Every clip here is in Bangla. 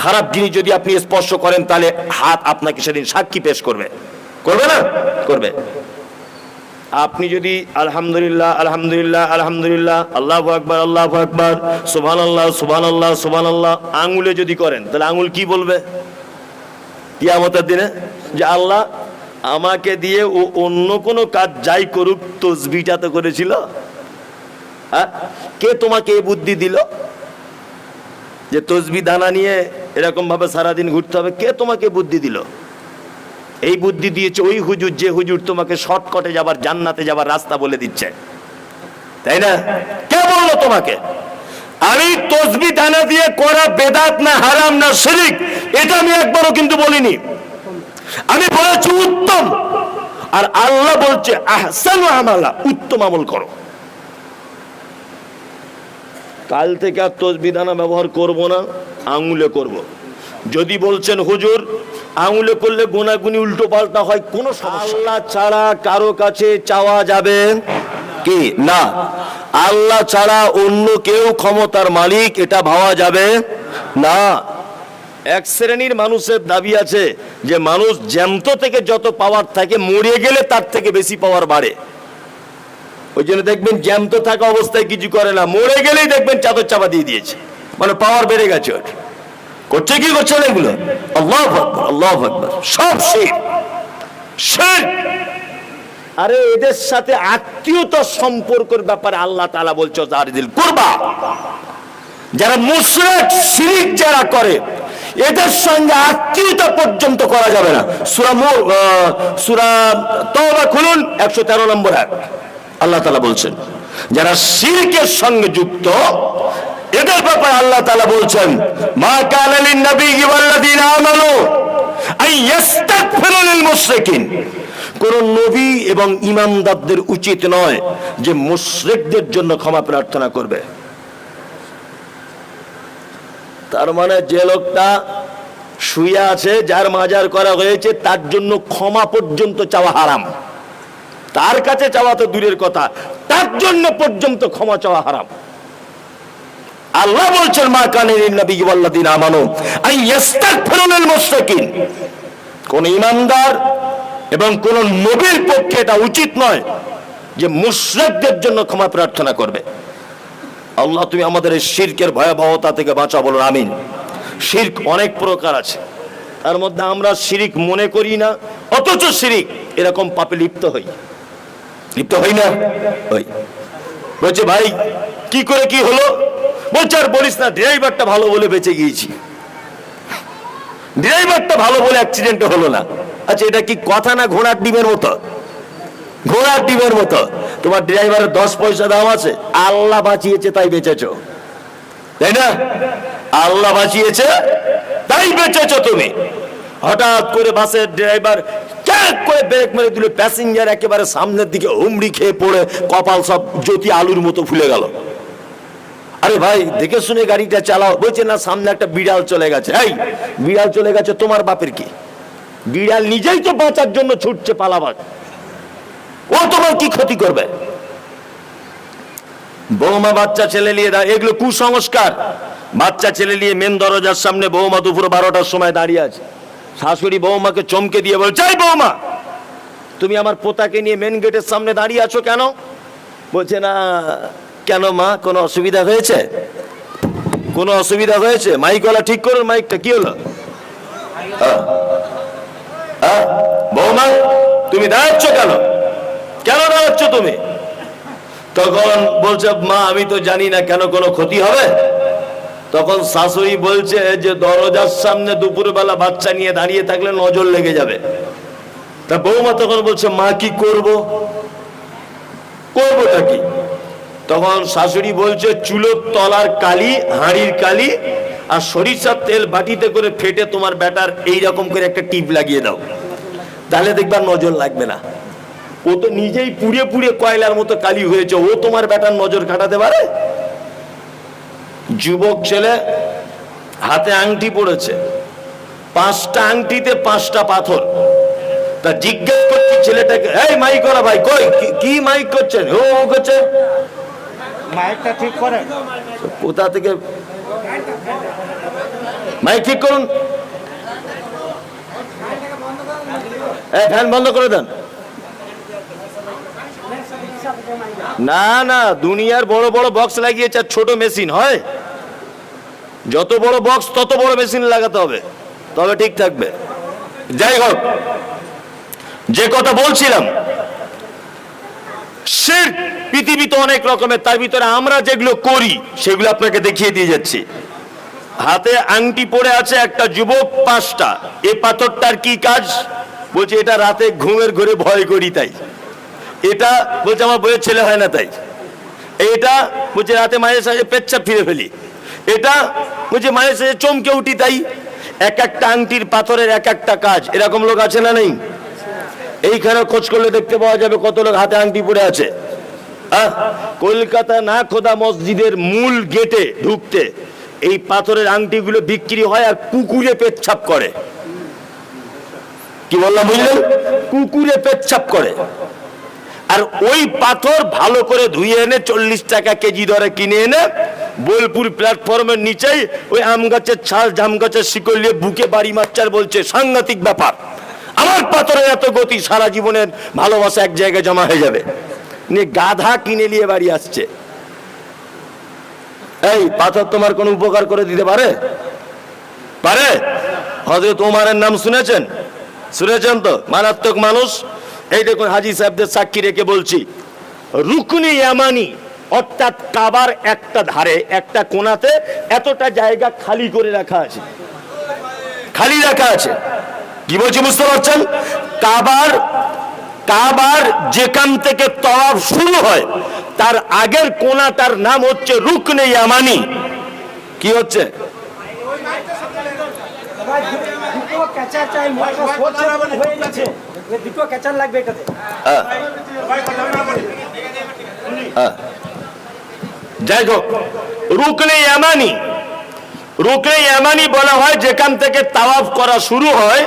খারাপ জিনিস যদি আপনি স্পর্শ করেন, তাহলে হাত আপনাকে সেদিন সাক্ষী পেশ করবে। করবে না? করবে। আপনি যদি আলহামদুলিল্লাহ আলহামদুলিল্লাহ আলহামদুলিল্লাহ, আল্লাহ আকবার আল্লাহ আকবার সুবহান আল্লাহ সুবহান আল্লাহ সুবহান আল্লাহ আঙুলে যদি করেন, তাহলে আঙুল কি বলবে? কিয়ামতের দিনে? যে আল্লাহ আমাকে দিয়ে ও অন্য কোনো কাজ যাই করুক তো করেছিল হ্যাঁ? কে তোমাকে এই বুদ্ধি দিল? যে তসবি দানা নিয়ে এরকম ভাবে সারাদিন ঘুরতে হবে, কে তোমাকে বুদ্ধি দিল? এই বুদ্ধি দিয়েছে ওই হুজুর, যে হুজুর তোমাকে শর্টকটে যাবার, জান্নাতে যাবার রাস্তা বলে দিচ্ছে। তাই না? কে বলল তোমাকে? আমি তসবি দানা দিয়ে করা বেদাত না হারাম না শিরিক, এটা আমি একবারও কিন্তু বলিনি। আমি বলেছি উত্তম। আর আল্লাহ বলছে, আহসানু আমালা, উত্তম আমল করো। কাল থেকে আর তসবি দানা ব্যবহার করব না, আঙুলে করব। যদি বলছেন, হুজুর, আঙুলে করলে গোনাগুনি উল্টো পাল্টা হয়, কোনো আল্লাহ ছাড়া কারও কাছে চাওয়া যাবে কি? না। আল্লাহ ছাড়া অন্য কেউ ক্ষমতার মালিক, এটা ভাবা যাবে না। এক শ্রেণির মানুষের দাবি আছে যে, মানুষ জ্যান্ত থেকে যত পাওয়ার থাকে, মরে গেলে তার থেকে বেশি পাওয়ার বাড়ে। ওই জন্য দেখবেন জ্যান্ত থাকা অবস্থায় কিছু করে না। মরে গেলেই দেখবেন চাদর চাপা দিয়ে দিয়েছে। মানে পাওয়ার বেড়ে গেছে ওর। করছে কি করছে এগুলো? আল্লাহ আকবর আল্লাহ আকবর। সব শির। শির। আরে এদের সাথে আত্মীয়তা সম্পর্কের ব্যাপারে আল্লাহ তাআলা বলছে জারিদিল করবা। যারা মুশরিক শিরিক যারা করে, এদের সঙ্গে আত্মীয়তা পর্যন্ত করা যাবে না। সূরা সূরা তওবা খুলুন 113 নম্বর আয়াত। আল্লাহ তাআলা বলছেন, যারা শিরকের সঙ্গে যুক্ত, এদের ব্যাপারে আল্লাহ তাআলা বলছেন, মা কানা লিন নবী জন্য ক্ষমা প্রার্থনা করবে। তার মানে যে লোকটা শুয়ে আছে, যার মাজার করা হয়েছে, তার জন্য ক্ষমা পর্যন্ত চাওয়া হারাম। তার কাছে চাওয়া তো দূরের কথা। তার জন্য পর্যন্ত ক্ষমা চাওয়া হারাম। আল্লাহ বলছেন, মা কানের নবী ওয়াল্লাদিন আমানু আই ইস্তাগফিরুল মুশরিকিন। কোন ইমানদার এবং কোন নবীর পক্ষে এটা উচিত নয় যে মুশরিকদের জন্য ক্ষমা প্রার্থনা করবে। আল্লাহ, তুমি আমাদের এই শিরকের ভয়াবহতা থেকে বাঁচা বলুন আমিন। শিরক অনেক প্রকার আছে। তার মধ্যে আমরা শিরিক মনে করি না, অথচ শিরিক এরকম পাপে লিপ্ত হই। লিপ্ত হই না? হই বলছে, ভাই, কি করে কি হলো? বলছে, আর বলিস না, ড্রাইভারটা ভালো বলে বেঁচে গিয়েছি। ড্রাইভারটা ভালো বলে অ্যাক্সিডেন্ট হলো না। আচ্ছা এটা কি কথা না ঘোড়ার ডিমের মতো? ঘোড়ার ডিমের মতো। তোমার ড্রাইভারের দশ পয়সা দাম আছে। আল্লাহ বাঁচিয়েছে, তাই বেঁচেছো। তাই না? আল্লাহ বাঁচিয়েছে, তাই বেঁচেছো তুমি। হঠাৎ করে বাসের ড্রাইভার ক্যাক করে ব্রেক মেরে দিল, প্যাসেঞ্জার একেবারে সামনের দিকে হুমড়ি খেয়ে পড়ে, কপাল সব জ্যোতি আলুর মতো ফুলে গেল। আরে ভাই, দেখে শুনে গাড়িটা চালাও। বলছে, না, সামনে একটা বিড়াল চলে গেছে। এই, বিড়াল চলে গেছে, তোমার বাপের কি? বিড়াল নিজেই তো বাঁচার জন্য ছুটছে, পালাবার। ও তোমার কি ক্ষতি করবে? বৌমা, বাচ্চা ছেলে নিয়ে এগুলো কুসংস্কার। বাচ্চা ছেলে নিয়ে মেন দরজার সামনে বৌমা দুপুর বারোটার সময় দাঁড়িয়ে আছে। শাশুড়ি বৌমাকে চমকে দিয়ে বলছে এই বৌমা তুমি আমার পোতাকে নিয়ে মেন গেটের সামনে দাঁড়িয়ে আছো কেন? বলছে, না, কেন মা, কোনো অসুবিধা হয়েছে? কোনো অসুবিধা হয়েছে? মাইকওয়ালা ঠিক করুন মাইকটা কি হলো? হ্যাঁ। হ্যাঁ? বৌমা তুমি দাঁড়াচ্ছ কেন? কেন দাঁড়াচ্ছ তুমি? তখন বলছে, মা, আমি তো জানি না কেন কোনো ক্ষতি হবে? তখন শাশুড়ি বলছে যে দরজার সামনে দুপুরবেলা বাচ্চা নিয়ে দাঁড়িয়ে থাকলে নজর লেগে যাবে। তা বৌমা তখন বলছে, মা, কি করব? করবোটা কি? তখন শাশুড়ি বলছে, চুলোর তলার কালি, হাঁড়ির কালি আর সরিষার তেল বাটিতে করে ফেটে তোমার ব্যাটার এই রকম করে একটা টিপ লাগিয়ে দাও। তাহলে দেখবার নজর লাগবে না। ও তো নিজেই পুড়ে পুড়ে কয়লার মতো কালি হয়েছে। ও তোমার ব্যাটার নজর কাটাতে পারে? যুবক ছেলে হাতে আংটি পড়েছে পাঁচটা আংটিতে পাঁচটা পাথর। তা জিজ্ঞেস করছি ছেলেটাকে এই মাইক করা ভাই কই? কি- মাইক করছেন? ও ও করছে। মাইকটা ঠিক করে কোথা থেকে? মাইক ঠিক করুন। ফ্যান বন্ধ করে দেন। না না দুনিয়ার বড় বড় বক্স লাগিয়েছে আর ছোট মেশিন হয়? যত বড় বক্স তত বড় মেশিন লাগাতে হবে। তবে ঠিক থাকবে। যাই হোক, যে কথা বলছিলাম সে পৃথিবীতে অনেক রকমের, তার ভিতরে আমরা যেগুলো করি, সেগুলো আপনাকে দেখিয়ে দিয়ে যাচ্ছি। হাতে আংটি পড়ে আছে একটা যুবক, পাঁচটা। এ পাথরটার কি কাজ? বলছে, এটা রাতে ঘুমের ঘরে ভয় করি তাই। এটা, বলছে, আমার বইয়ের ছেলে হয় না তাই। এটা, বলছে, রাতে মাঝে সাথে পেচ্ছাপ ফিরে ফেলি। এটা বলছে মায়ের সাথে চমকে উঠি তাই। এক একটা আংটির পাথরের এক একটা কাজ, এরকম লোক আছে না নেই? এইখানে খোঁজ করলে দেখতে পাওয়া যাবে কত লোক হাতে আংটি পড়ে আছে। কলকাতা না খোদা মসজিদের মূল গেটে ঢুকতে এই পাথরের আংটিগুলো বিক্রি হয় আর কুকুরে পেচ্ছাপ করে। কি বললাম বুঝলেন? কুকুরে পেচ্ছাপ করে। আর ওই পাথর ভালো করে ধুয়ে এনে চল্লিশ টাকা কেজি দরে কিনে এনে বোলপুর প্ল্যাটফর্মের নিচেই ওই আম গাছের ছাল, জাম গাছের শিকড় নিয়ে বুকে বাড়ি মারচার বলছে, সাংঘাতিক ব্যাপার। আমার পাথরের এত গতি সারা জীবনের ভালোবাসা এক জায়গায় জমা হয়ে যাবে। নিয়ে গাধা কিনে নিয়ে বাড়ি আসছে। এই, পাথর তোমার কোনো উপকার করে দিতে পারে? পারে? হজরত ওমারের নাম শুনেছেন। শুনেছেন তো? মারাত্মক মানুষ। এই দেখুন হাজি সাহেবদের সাক্ষী রেখে বলছি, রুকনি, ইয়ামানি অর্থাৎ কাবার একটা ধারে, একটা কোনাতে এতটা জায়গা খালি করে রাখা আছে। খালি রাখা আছে। কি বলছি বুঝতে পারছেন? কাবার কাবার যেখান থেকে তওয়াফ শুরু হয়, তার আগের কোনাটার নাম হচ্ছে রুকনে ইয়ামানি। কি হচ্ছে? দুটো লাগবে এটাতে হ্যাঁ। যাই হোক রুকনে ইয়ামানি রুকনে ইয়ামানি বলা হয় যেখান থেকে তাওয়াফ করা শুরু হয়,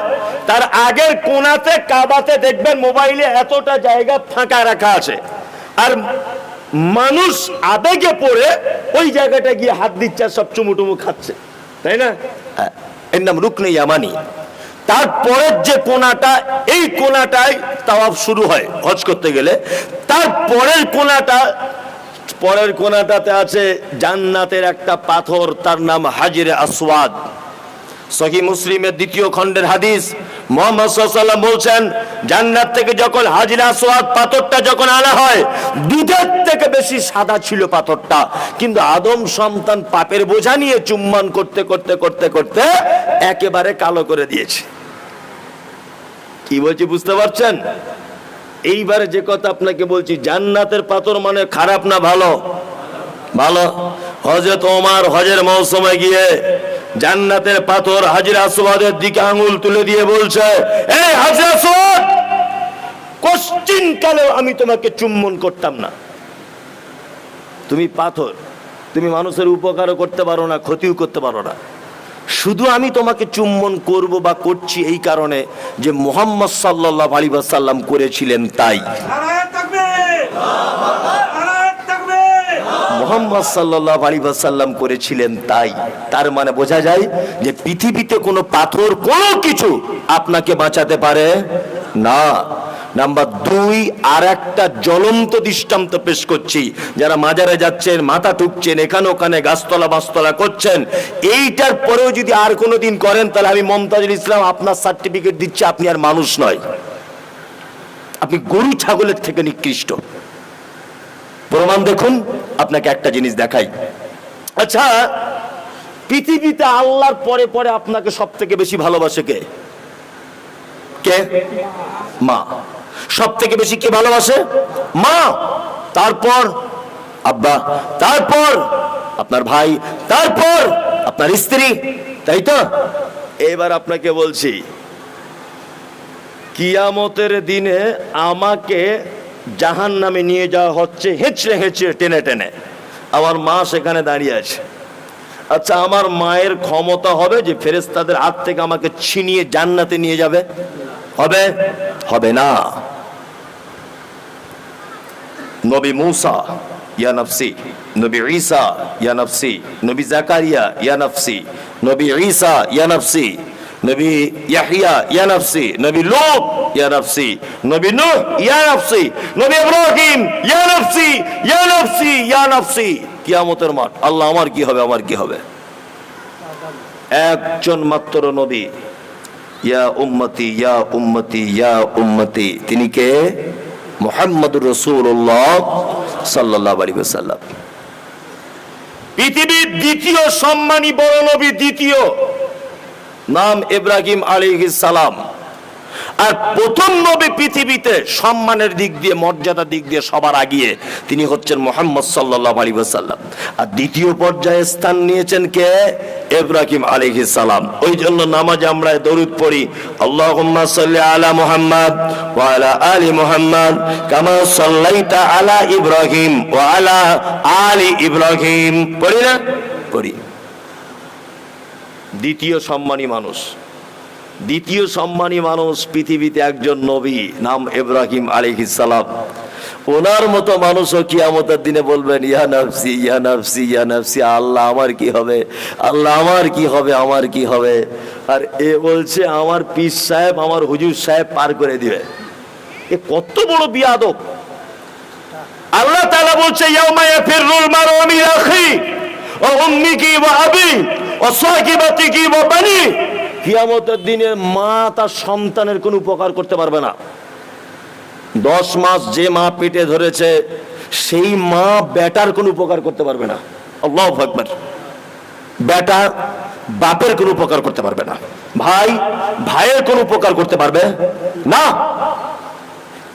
তার আগের কোনাতে কাবাতে দেখবেন মোবাইলে এতটা জায়গা ফাঁকা রাখা আছে। আর মানুষ আবেগে পড়ে ওই জায়গাটা গিয়ে হাত দিচ্ছে সব চুমুটুমু খাচ্ছে। তাই না? এর নাম রুকনে ইয়ামানি। তারপরের যে কোনাটা, এই কোনাটায় তাওয়াফ শুরু হয় হজ করতে গেলে। তারপরের কোনাটা পরের কোনাটাতে আছে জান্নাতের একটা পাথর, তার নাম হাজিরে আসওয়াদ। সহি মুসলিমের দ্বিতীয় খণ্ডের হাদিস সাল্লাম জান্নাত থেকে যখন হাজির পাথরটা যখন আনা হয়, দুধের থেকে বেশি সাদা ছিল পাথরটা। কিন্তু আদম সন্তান পাপের বোঝা নিয়ে করতে করতে করতে করতে একেবারে কালো করে দিয়েছে। কি বলছি, বুঝতে পারছেন? এইবারে যে কথা আপনাকে বলছি, জান্নাতের পাথর মানে খারাপ না ভালো? ভালো। হজে তোমার হজের মৌসুমে গিয়ে জান্নাতের পাথর হাজির আসওয়াদের দিকে আঙুল তুলে দিয়ে বলছে এই আমি তোমাকে চুম্বন করতাম না। তুমি পাথর, তুমি মানুষের উপকারও করতে পারো না, ক্ষতিও করতে পারো না। শুধু আমি তোমাকে চুম্বন করব বা করছি এই কারণে যে মোহাম্মদ সাল্লাহ আলী সাল্লাম করেছিলেন তাই। মোহাম্মদ সাল্লাহ আলী সাল্লাম করেছিলেন তাই। তার মানে বোঝা যায় যে পৃথিবীতে কোনো পাথর কোনো কিছু আপনাকে বাঁচাতে পারে না। নাম্বার দুই, আর একটা জ্বলন্ত দৃষ্টান্ত পেশ করছি। যারা মাজারে যাচ্ছেন, মাথা ঠুকছেন, এখানে ওখানে গাছতলা বাসতলা করছেন, এইটার পরেও যদি আর কোনো দিন করেন, তাহলে আমি মমতাজুল ইসলাম আপনার সার্টিফিকেট দিচ্ছি, আপনি আর মানুষ নয়। আপনি গরু ছাগলের থেকে নিকৃষ্ট। প্রমাণ দেখুন, আপনাকে একটা জিনিস দেখাই। আচ্ছা পৃথিবীতে আল্লাহর পরে পরে আপনাকে সব থেকে বেশি ভালোবাসে কে? কে? মা। সব থেকে বেশি কে ভালোবাসে? মা। তারপর, আব্বা। তারপর, আপনার ভাই। তারপর, আপনার স্ত্রী। তাই তো? এবার আপনাকে বলছি, কিয়ামতের দিনে আমাকে জাহান নামে নিয়ে যাওয়া হচ্ছে হেঁচড়ে হেঁচড়ে, টেনে টেনে। আমার মা সেখানে দাঁড়িয়ে আছে। আচ্ছা আমার মায়ের ক্ষমতা হবে যে ফেরেস্তাদের হাত থেকে আমাকে ছিনিয়ে জান্নাতে নিয়ে যাবে? হবে? হবে না। নবী মূসা ইয়া নফসি নবী ঈসা ইয়া নফসি নবী জাকারিয়া ইয়া নফসি নবী ঈসা ইয়া নফসি নবী ইয়াহিয়া ইয়া নফসি নবী লূত ইয়া নফসি নবী নূহ ইয়া নফসি নবী ইব্রাহিম ইয়া নফসি ইয়া নফসি ইয়া নফসি কিয়ামতের মাঠ, আল্লাহ আমার কি হবে, আমার কি হবে? একজন মাত্র নবী। ইয়া উম্মতি ইয়া উম্মতি ইয়া উম্মতি। তিনি কে? মোহাম্মদুর রসুল্লাহ সাল্লাহ আলী সাল্লাম পৃথিবীর দ্বিতীয় সম্মানী বড় নবী দ্বিতীয়, নাম ইব্রাহিম আলী সালাম। আর প্রথম নবী পৃথিবীতে সম্মানের দিক দিয়ে, মর্যাদার দিক দিয়ে সবার আগিয়ে তিনি হচ্ছেন মোহাম্মদ সাল্লাহ আলী সাল্লাম আর দ্বিতীয় পর্যায়ে স্থান নিয়েছেন কে? ইব্রাহিম আলাইহিস সালাম। ওই জন্য নামাজে আমরা দরুদ পড়ি সাল্লি আলা মুহাম্মদ ওয়া আলা আলি মুহাম্মদ কামা সাল্লাইতা আলা ইব্রাহিম ওয়া আলা আলি ইব্রাহিম। পড়ি না? পড়ি। দ্বিতীয় সম্মানী মানুষ। দ্বিতীয় সম্মানী মানুষ পৃথিবীতে একজন নবী, নাম ইব্রাহিম আলাইহিস সালাম। ওনার মতো মানুষও কিয়ামতের দিনে বলবেন, ইয়া নাফসি ইয়া নাফসি ইয়া নাফসি, আল্লাহ আমার কি হবে? আল্লাহ আমার কি হবে? আমার কি হবে? আর এ বলছে, আমার পীর সাহেব, আমার হুজুর সাহেব পার করে দিবে। এ কত বড় বিয়াদব। আল্লাহ তাআলা বলছে, ইয়াউমা ইয়াফিরুল মারউ মিন আখি ওয়া উম্মিহি ওয়া আবি ওয়া কিয়ামতের দিনে মা তার সন্তানের কোনো উপকার করতে পারবে না। দশ মাস যে মা পেটে ধরেছে, সেই মা বেটার কোনো উপকার করতে পারবে না। আল্লাহ বেটা বাপের কোনো উপকার করতে পারবে না। ভাই ভাইয়ের কোনো উপকার করতে পারবে না।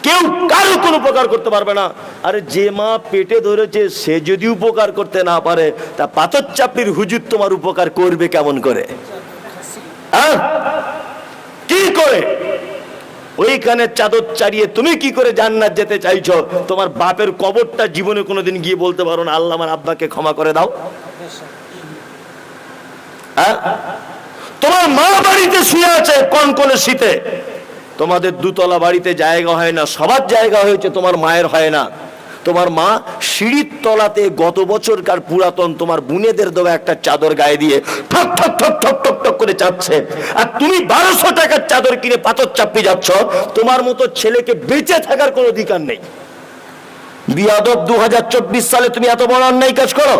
কেউ কারও কোনো উপকার করতে পারবে না। আরে যে মা পেটে ধরেছে, সে যদি উপকার করতে না পারে, তা পাথর চাপড়ির হুজুর তোমার উপকার করবে কেমন করে? কি করে? ওইখানে চাদর চাড়িয়ে তুমি কি করে জান্নাত যেতে চাইছো? তোমার বাপের কবরটা জীবনে কোনোদিন গিয়ে বলতে পারো না, আল্লাহ আমার আব্বাকে ক্ষমা করে দাও। হ্যাঁ? তোমার মা বাড়িতে শুয়ে আছে কনকনে শীতে। তোমাদের দুতলা বাড়িতে জায়গা হয় না, সবার জায়গা হয়েছে তোমার মায়ের হয় না। তোমার মা সিঁড়ির তলাতে গত বছরকার পুরাতন তোমার বুনেদের দেওয়া একটা চাদর গায়ে দিয়ে ঠক ঠক ঠক ঠক ঠক ঠক করে চাচ্ছে। আর তুমি বারোশো টাকার চাদর কিনে পাথর চাপি যাচ্ছ, তোমার মতো ছেলেকে বেঁচে থাকার কোনো অধিকার নেই। বিয়াদব দু সালে তুমি এত বড় অন্যায় কাজ করো?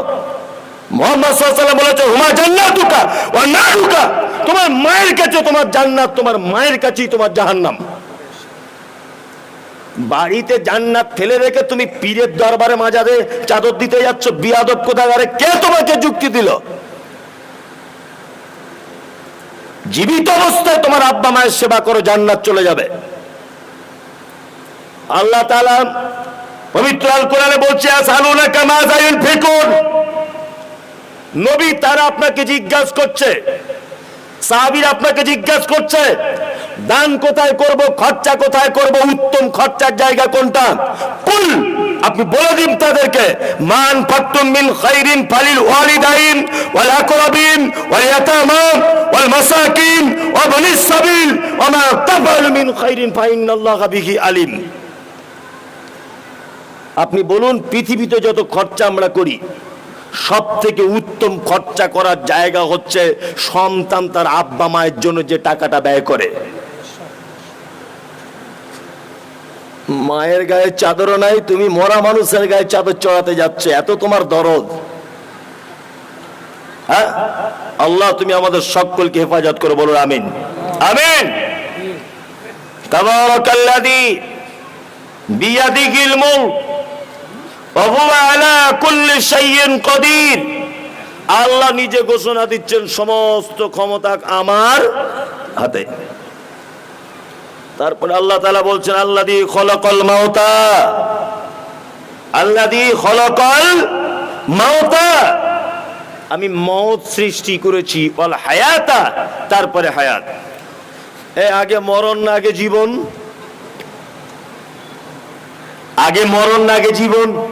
মোহাম্মদ তোমার মায়ের কাছে তোমার জান্নাত, তোমার মায়ের কাছেই তোমার জাহান্নাম। বাড়িতে জান্নাত ফেলে রেখে তুমি পীরের দরবারে মাজারে চাদর দিতে যাচ্ছ, বিয়াদব কোথাগারে কে তোমাকে যুক্তি দিল? জীবিত অবস্থায় তোমার আব্বা মায়ের সেবা করো জান্নাত চলে যাবে। আল্লাহ তাআলা পবিত্র আল কোরআনে বলছে নবী তারা আপনাকে জিজ্ঞাসা করছে, সাহাবির আপনাকে জিজ্ঞাসা করছে দান কোথায় করব, খরচা কোথায় করব, উত্তম খরচার জায়গা কোনটা? কুল, আপনি বলে দিন তাদেরকে, মান ফাতুম মিন খাইরিন ফালিল ওয়ালিদাইন, ওয়াল আকরাবিন, ওয়াল ইয়াতামা, ওয়াল মাসাকিন, ওয়া বনিস সাবিল, ওয়া মা তাফআলু মিন খাইরিন ফাইন্নাল্লাহা বিহি আলিম। আপনি বলুন, পৃথিবীতে যত খরচা আমরা করি সব থেকে উত্তম খরচা করার জায়গা হচ্ছে সন্তান তার আব্বা মায়ের জন্য যে টাকাটা ব্যয় করে। মায়ের গায়ে চাদরও নাই, তুমি মরা মানুষের গায়ে চাদর চড়াতে যাচ্ছে, এত তোমার দরদ। হ্যাঁ? আল্লাহ, তুমি আমাদের সকলকে হেফাজত করো বলো আমিন। আমিন। কদির। আল্লাহ নিজে ঘোষণা দিচ্ছেন, সমস্ত ক্ষমতা আমার হাতে। তারপরে আল্লাহ তালা বলছেন আল্লাহ দি খলকল মাওতা আল্লাহ দি খলকল মাওতা আমি মত সৃষ্টি করেছি। বল হায়াতা। তারপরে হায়াত। এ, আগে মরণ না আগে জীবন? আগে মরণ না আগে জীবন?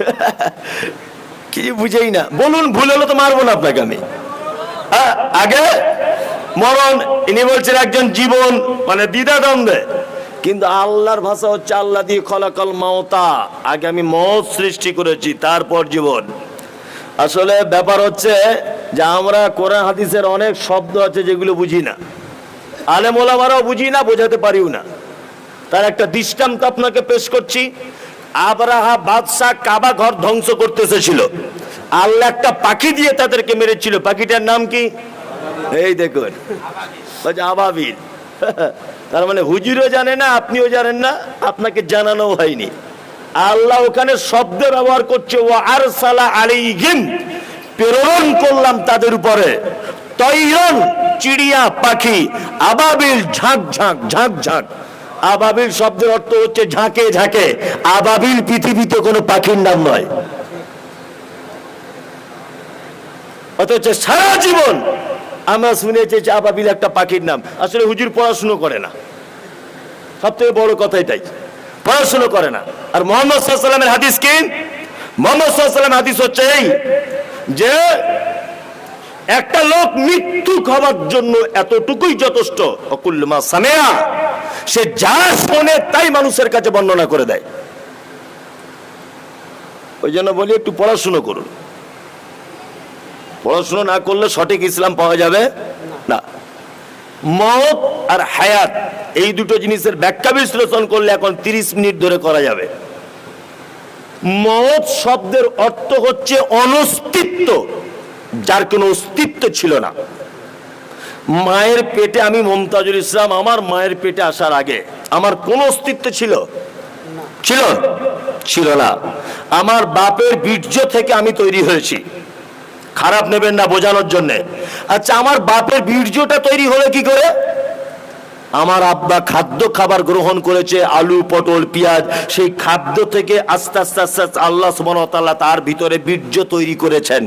কি বুঝেই না। বলুন, ভুল হলো তো মারবো না আপনাকে আমি। আগে মরণ, ইনি বলছেন একজন জীবন মানে দ্বিধা দ্বন্দ্বে কিন্তু আল্লাহর ভাষা হচ্ছে আল্লাহ দিয়ে খলাকল মাওতা আগে আমি মত সৃষ্টি করেছি, তারপর জীবন। আসলে ব্যাপার হচ্ছে যে আমরা কোরআন হাদিসের অনেক শব্দ আছে যেগুলো বুঝি না। আলেম ওলামারাও বুঝি না, বোঝাতে পারিও না। তার একটা দৃষ্টান্ত আপনাকে পেশ করছি। আবরাহা বাদশাহ কাবা ঘর ধ্বংস করতে এসেছিল। আল্লাহ একটা পাখি দিয়ে তাদেরকে মেরেছিল। পাখিটার নাম কি? এই দেখুন বলছে আবাবিল। তার মানে হুজুরও জানে না, আপনিও জানেন না, আপনাকে জানানো হয়নি। আল্লাহ ওখানে শব্দ ব্যবহার করছে ও আর সালা আলাইহিম প্রেরণ করলাম তাদের উপরে। তৈরন, চিড়িয়া, পাখি, আবাবিল ঝাঁক ঝাঁক ঝাঁক ঝাঁক। আবাবিল শব্দের অর্থ হচ্ছে ঝাঁকে ঝাঁকে। আবাবিল পৃথিবীতে কোনো পাখির নাম নয়। অথচ সারা জীবন আমরা শুনেছি যে আবাবিল একটা পাখির নাম। আসলে হুজুর পড়াশুনো করে না। সব থেকে বড় কথা এটাই। পড়াশুনো করে না। আর মোহাম্মদ সাল্লামের হাদিস কি? মোহাম্মদ সাল্লামের হাদিস হচ্ছে এই যে একটা লোক মৃত্যু খাবার জন্য এতটুকুই যথেষ্ট অকুল্লমা সামেয়া, সে যা শোনে তাই মানুষের কাছে বর্ণনা করে দেয়। ওই জন্য বলি একটু পড়াশুনো করুন। পড়াশুনো না করলে সঠিক ইসলাম পাওয়া যাবে? না। মত আর হায়াত, এই দুটো জিনিসের ব্যাখ্যা বিশ্লেষণ করলে এখন তিরিশ মিনিট ধরে করা যাবে। মত শব্দের অর্থ হচ্ছে অনস্তিত্ব, যার কোনো অস্তিত্ব ছিল না। মায়ের পেটে আমি মমতাজুল ইসলাম, আমার মায়ের পেটে আসার আগে আমার কোন অস্তিত্ব ছিল? ছিল? ছিল না। আমার বাপের বীর্য থেকে আমি তৈরি হয়েছি। খারাপ নেবেন না বোঝানোর জন্য। আচ্ছা আমার বাপের বীর্যটা তৈরি হলো কি করে? আমার আব্বা খাদ্য খাবার গ্রহণ করেছে, আলু, পটল, পেঁয়াজ, সেই খাদ্য থেকে আস্তে আস্তে আস্তে আস্তে আল্লাহ সুবহানাহু তার ভিতরে বীর্য তৈরি করেছেন।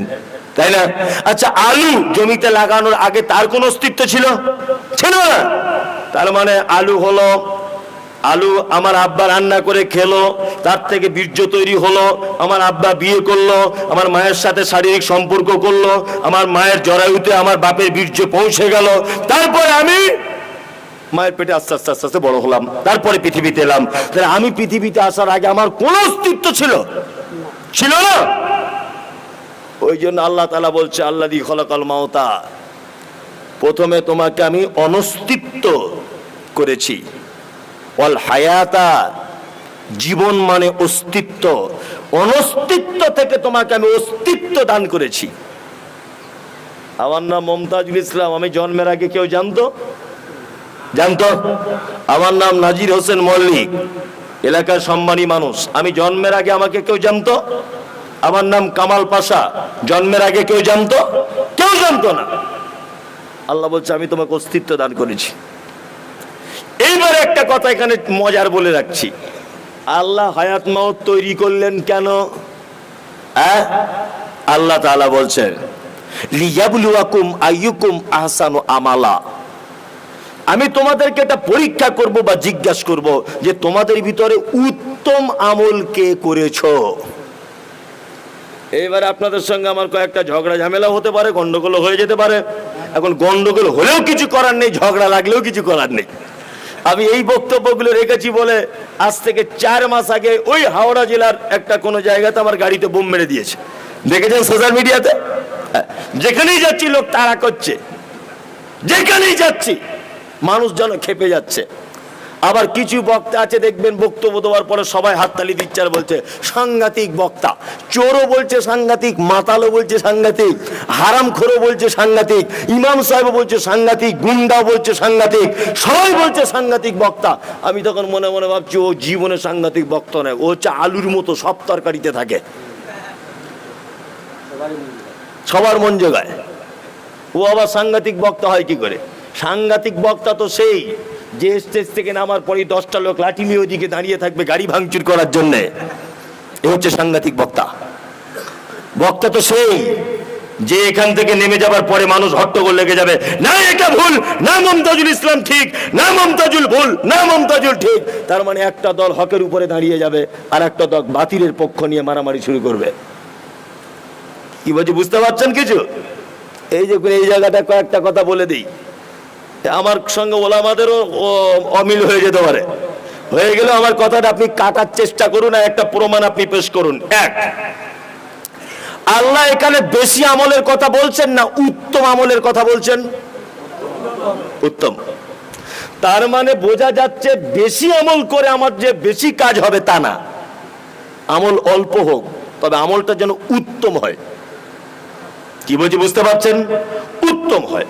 তাই না? আচ্ছা আলু জমিতে লাগানোর আগে তার কোন অস্তিত্ব ছিল? ছিল না। তার মানে আলু হলো আলু আমার আব্বা রান্না করে খেলো, তার থেকে বীর্য তৈরি হলো, আমার আব্বা বিয়ে করল, আমার মায়ের সাথে শারীরিক সম্পর্ক করল, আমার মায়ের জরায়ুতে আমার বাপের বীর্য পৌঁছে গেল। তারপরে আমি মায়ের পেটে আস্তে আস্তে আস্তে আস্তে বড় হলাম, তারপরে পৃথিবীতে এলাম। তাহলে আমি পৃথিবীতে আসার আগে আমার কোন অস্তিত্ব ছিল? ছিল না? ওই জন্য আল্লাহ তালা বলছে আল্লাহ দি খলাকাল মাওতা প্রথমে তোমাকে আমি অনস্তিত্ব করেছি। অল হায়াতা, জীবন মানে অস্তিত্ব। অনস্তিত্ব থেকে তোমাকে আমি অস্তিত্ব দান করেছি। আমার নাম মমতাজুল ইসলাম, আমি জন্মের আগে কেউ জানতো? জানতো? আমার নাম নাজির হোসেন মল্লিক, এলাকার সম্মানী মানুষ। আমি জন্মের আগে আমাকে কেউ জানতো? আমার নাম কামাল পাশা, জন্মের আগে কেউ জানতো? কেউ জানতো না। আল্লাহ বলছে, আমি তোমাকে অস্তিত্ব দান করেছি। এইবার একটা কথা এখানে মজার বলে রাখছি। আল্লাহ হায়াত মাউত তৈরি করলেন কেন? হ্যাঁ? আল্লাহ তাআলা বলছেন আমালা। আমি তোমাদেরকে এটা পরীক্ষা করব বা জিজ্ঞাসা করব যে তোমাদের ভিতরে উত্তম আমল কে করেছ? এবার আপনাদের সঙ্গে আমার কয়েকটা ঝগড়া ঝামেলা হতে পারে গন্ডগোল হয়ে যেতে পারে। এখন গন্ডগোল হলেও কিছু করার নেই, ঝগড়া লাগলেও কিছু করার নেই। আমি এই বক্তব্যগুলো রেখেছি বলে আজ থেকে চার মাস আগে ওই হাওড়া জেলার একটা কোনো জায়গাতে আমার গাড়িতে বোম মেরে দিয়েছে। দেখেছেন সোশ্যাল মিডিয়াতে যেখানেই যাচ্ছি লোক তাড়া করছে। যেখানেই যাচ্ছি মানুষজন খেপে যাচ্ছে। আবার কিছু বক্তা আছে, দেখবেন বক্তব্য দেওয়ার পরে সবাই হাততালি দিচ্ছে আর বলছে, সাংঘাতিক বক্তা। চোরও বলছে সাংঘাতিক, মাতালও বলছে সাংঘাতিক, হারামখোরও বলছে সাংঘাতিক, ইমাম সাহেব বলছে সাংঘাতিক গুন্ডা বলছে সাংঘাতিক, সবাই বলছে সাংঘাতিক বক্তা। আমি তখন মনে মনে ভাবছি, ও জীবনে সাংঘাতিক বক্তা নয়, ও হচ্ছে আলুর মতো, সব তরকারিতে থাকে। সবার মন জোগায়। ও আবার সাংঘাতিক বক্তা হয় কি করে? সাংঘাতিক বক্তা তো সেই যে স্টেজ থেকে নামার পরে দশটা লোক লাঠি নিয়ে ওদিকে দাঁড়িয়ে থাকবে গাড়ি ভাঙচুর করার জন্য। এ হচ্ছে সাংঘাতিক বক্তা। বক্তা তো সেই যে এখান থেকে নেমে যাবার পরে মানুষ হট্টগোল লেগে যাবে। না, এটা ভুল! না, মমতাজুল ইসলাম ঠিক! না, মমতাজুল ভুল! না, মমতাজুল ঠিক! তার মানে একটা দল হকের উপরে দাঁড়িয়ে যাবে, আর একটা দল বাতিলের পক্ষ নিয়ে মারামারি শুরু করবে। কি বলছি, বুঝতে পারছেন কিছু? এই যে এই জায়গাটা কয়েকটা কথা বলে দিই। আমার সঙ্গে ওলামাদেরও অমিল হয়ে যেতে পারে। হয়ে গেল আমার কথাটা আপনি কাটার চেষ্টা করুন আর একটা প্রমাণ আপনি পেশ করুন। এক, আল্লাহ এখানে বেশি আমলের কথা বলছেন না উত্তম আমলের কথা বলছেন? উত্তম। তার মানে বোঝা যাচ্ছে বেশি আমল করে আমার যে বেশি কাজ হবে তা না। আমল অল্প হোক, তবে আমলটা যেন উত্তম হয়। কি বলছি বুঝতে পারছেন? উত্তম হয়।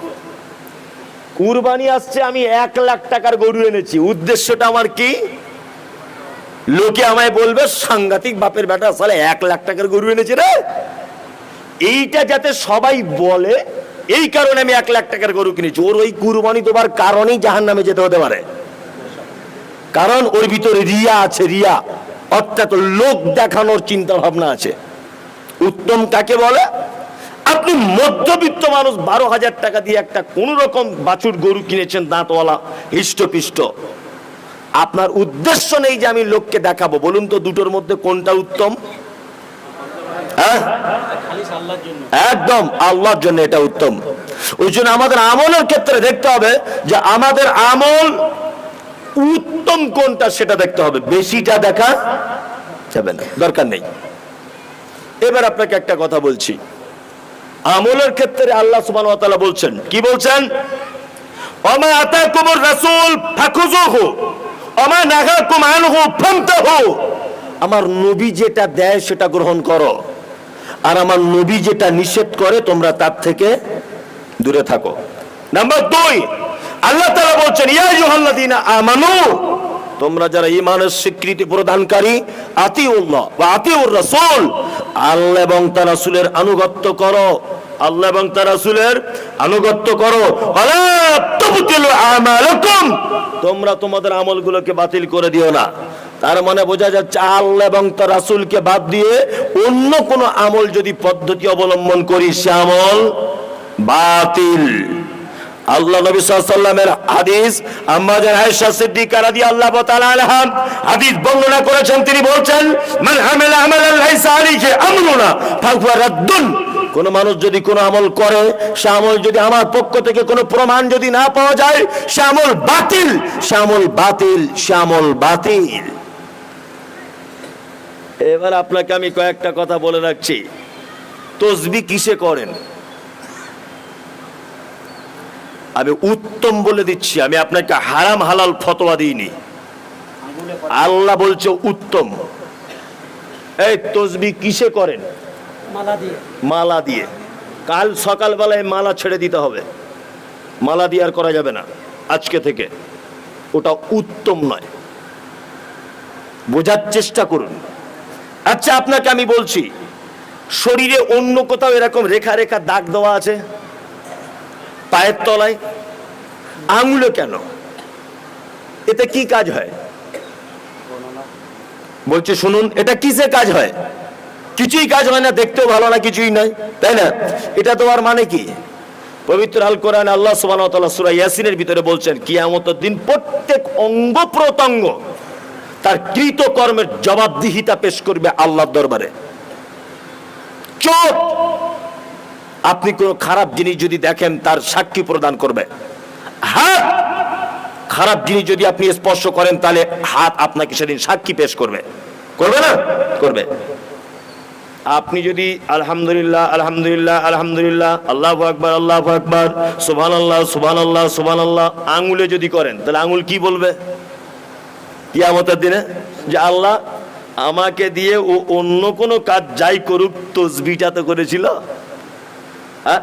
কুরবানি আসছে, আমি এক লাখ টাকার গরু এনেছি। উদ্দেশ্যটা আমার কি? লোকে আমায় বলবে, সাংঘাতিক বাপের বেটা, সালে এক লাখ টাকার গরু এনেছে রে। এইটা যাতে সবাই বলে, এই কারণে আমি এক লাখ টাকার গরু কিনেছি। ওর ওই কুরবানি তোমার কারণেই জাহান নামে যেতে হতে পারে। কারণ ওর ভিতরে রিয়া আছে, রিয়া। অর্থাৎ লোক দেখানোর চিন্তা ভাবনা আছে। উত্তম কাকে বলে? আপনি মধ্যবিত্ত মানুষ, বারো হাজার টাকা দিয়ে একটা কোন রকম বাছুর গরু কিনেছেন, দাঁতওয়ালা, হিষ্টপিষ্ট। আপনার উদ্দেশ্য নেই যে আমি লোককে দেখাবো। বলুন তো দুটোর মধ্যে কোনটা উত্তম? হ্যাঁ? একদম, আল্লাহর জন্য এটা উত্তম। ওই জন্য আমাদের আমলের ক্ষেত্রে দেখতে হবে যে আমাদের আমল উত্তম কোনটা সেটা দেখতে হবে। বেশিটা দেখা যাবে না, দরকার নেই। এবার আপনাকে একটা কথা বলছি। আমলের ক্ষেত্রে আল্লাহ তাআলা বলছেন, কি বলছেন? রাসূল ওমা নাহাকুম আনহু ফান্তাহু আমার নবী যেটা দেয় সেটা গ্রহণ করো, আর আমার নবী যেটা নিষেধ করে তোমরা তার থেকে দূরে থাকো। নাম্বার দুই, আল্লাহ তাআলা বলছেন, ইয়া আইয়ুহাল্লাযীনা আমানু, তোমরা যারা ইমানের স্বীকৃতি প্রদানকারী, আতিউল্লাহ বা আতিউর রাসূল আল্লাহ এবং তার রাসূলের আনুগত্য করো। আল্লাহ এবং তার রাসূলের আনুগত্য করো। তোমরা তোমাদের আমলগুলোকে বাতিল করে দিও না। তার মানে বোঝা যাচ্ছে আল্লাহ এবং তার রাসূলকে বাদ দিয়ে অন্য কোনো আমল যদি পদ্ধতি অবলম্বন করি, সে আমল বাতিল। আল্লাহ নবী সাল্লামের হাদিস, আম্মাজান আয়েশা সিদ্দিকা রাদিয়াল্লাহু তাআলা আনহা হাদিস বর্ণনা করেছেন। তিনি বলছেন, মান আমিলা আমালান লাইসা আলাইহি আমরুনা ফাহুয়া রাদ্দুন। কোন মানুষ যদি কোনো আমল করে, সে আমল যদি আমার পক্ষ থেকে কোনো প্রমাণ যদি না পাওয়া যায়, সে আমল বাতিল, সে আমল বাতিল, সে আমল বাতিল। এবার আপনাকে আমি কয়েকটা কথা বলে রাখছি। তসবি কিসে করেন? আমি উত্তম বলে দিচ্ছি আমি আপনাকে হারাম হালাল ফতোয়া দিইনি। আল্লাহ বলছে উত্তম। এই তসবি কিসে করেন? মালা দিয়ে। কাল সকালবেলায় মালা ছেড়ে দিতে হবে। মালা দিয়ে আর করা যাবে না আজকে থেকে। ওটা উত্তম নয়। বোঝার চেষ্টা করুন। আচ্ছা আপনাকে আমি বলছি শরীরে অন্য কোথাও এরকম রেখা রেখা দাগ দেওয়া আছে? পায়ের তলায়, আঙুলে কেন? এতে কি কাজ হয়? বলছে, শুনুন, এটা কিসে কাজ হয়? কিছুই কাজ হয় না, দেখতেও ভালো না, কিছুই নয়, তাই না? এটা তো আর মানে কি? পবিত্র আল কোরআন আল্লাহ তাআলা সূরা ইয়াসিনের ভিতরে বলছেন, কিয়ামতের দিন প্রত্যেক অঙ্গ প্রত্যঙ্গ তার কৃত কর্মের জবাবদিহিতা পেশ করবে আল্লাহর দরবারে। চোখ আপনি কোনো খারাপ জিনিস যদি দেখেন, তার সাক্ষী প্রদান করবে। হাত! খারাপ জিনিস যদি আপনি স্পর্শ করেন, তাহলে হাত আপনাকে সেদিন সাক্ষী পেশ করবে। করবে না? করবে। আপনি যদি আলহামদুলিল্লাহ আলহামদুলিল্লাহ আলহামদুলিল্লাহ, আল্লাহ আকবার আল্লাহ আকবার সুবহান আল্লাহ সুবহান আল্লাহ সুবহান আল্লাহ আঙুলে যদি করেন, তাহলে আঙুল কি বলবে? কিয়ামতের দিনে? যে আল্লাহ আমাকে দিয়ে ও অন্য কোনো কাজ যাই করুক তসবিটা তো করেছিল হ্যাঁ?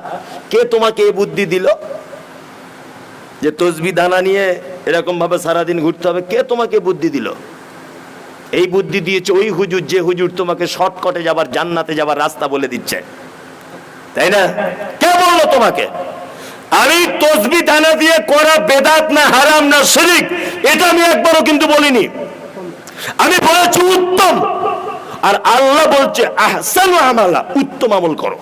কে তোমাকে এই বুদ্ধি দিল? যে তসবি দানা নিয়ে এরকম ভাবে সারাদিন ঘুরতে হবে, কে তোমাকে বুদ্ধি দিল? এই বুদ্ধি দিয়েছে ওই হুজুর, যে হুজুর তোমাকে শর্টকটে যাবার, জান্নাতে যাবার রাস্তা বলে দিচ্ছে। তাই না? কে বলল তোমাকে? আমি তসবি দানা দিয়ে করা বেদাত না হারাম না এটা আমি একবারও কিন্তু বলিনি। আমি বলেছি উত্তম। আর আল্লাহ বলছে, আহসান আমালা, উত্তম আমল করো।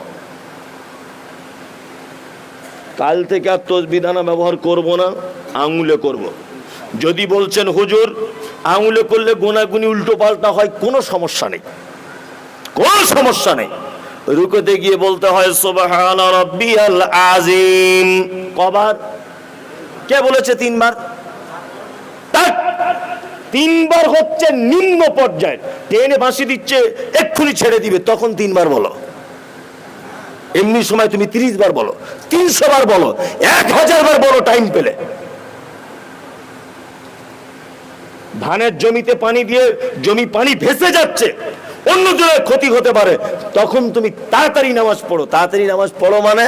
কাল থেকে আর তসবিধানা ব্যবহার করব না, আঙুলে করব। যদি বলছেন, হুজুর, আঙুলে করলে গোনাগুনি উল্টো পাল্টা হয়, কোনো সমস্যা নেই। কোনো সমস্যা নেই। রুকোতে গিয়ে বলতে হয়, সুবহান রাব্বিয়াল আজিম কবার? কে বলেছে তিনবার। তিনবার হচ্ছে নিম্ন পর্যায়ে টেনে বাঁশি দিচ্ছে, এক্ষুনি ছেড়ে দিবে, তখন তিনবার বলো। এমনি সময় তুমি তিরিশ বার বলো, তিনশো বার বলো, এক হাজার বার বলো টাইম পেলে। ধানের জমিতে পানি দিয়ে জমি পানি ভেসে যাচ্ছে, অন্য জনের ক্ষতি হতে পারে, তখন তুমি তাড়াতাড়ি নামাজ পড়ো। তাড়াতাড়ি নামাজ পড়ো মানে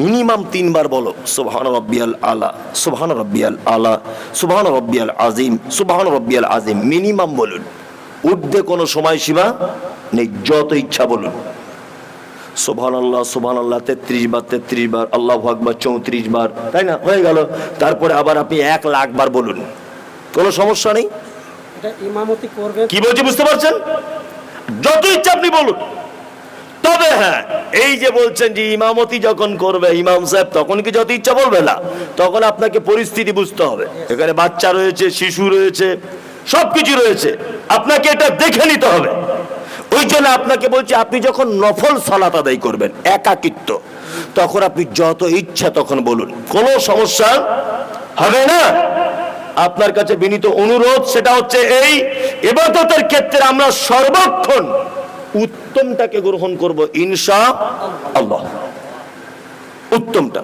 মিনিমাম তিনবার বলো, সুবহান রব্বিয়াল আলা, সুবহান রব্বিয়াল আলা, সুবহান রব্বিয়াল আজিম সুবহান রব্বিয়াল আজিম মিনিমাম বলুন। ঊর্ধ্বে কোনো সময়সীমা নেই, যত ইচ্ছা বলুন। সুবহান আল্লাহ সুবহান আল্লাহ তেত্রিশ বার তেত্রিশ বার আল্লাহ আকবার চৌত্রিশ বার তাই না? হয়ে গেল। তারপরে আবার আপনি এক লাখ বার বলুন। কোনো সমস্যা নেই? কি বলছি বুঝতে পারছেন? যত ইচ্ছা আপনি বলুন। তবে হ্যাঁ এই যে বলছেন যে ইমামতি যখন করবে ইমাম সাহেব তখন কি যত ইচ্ছা বলবে? না তখন আপনাকে পরিস্থিতি বুঝতে হবে। এখানে বাচ্চা রয়েছে শিশু রয়েছে সবকিছু রয়েছে। আপনাকে এটা দেখে নিতে হবে। ওই জন্য আপনাকে বলছি, আপনি যখন নফল সালাত আদায় করবেন, একাকিত্ব, তখন আপনি যত ইচ্ছা তখন বলুন। কোনো সমস্যা হবে না। আপনার কাছে বিনীত অনুরোধ, সেটা হচ্ছে এই এবাদতের ক্ষেত্রে আমরা সর্বক্ষণ উত্তমটাকে গ্রহণ করব, ইনশা আল্লাহ। উত্তমটা।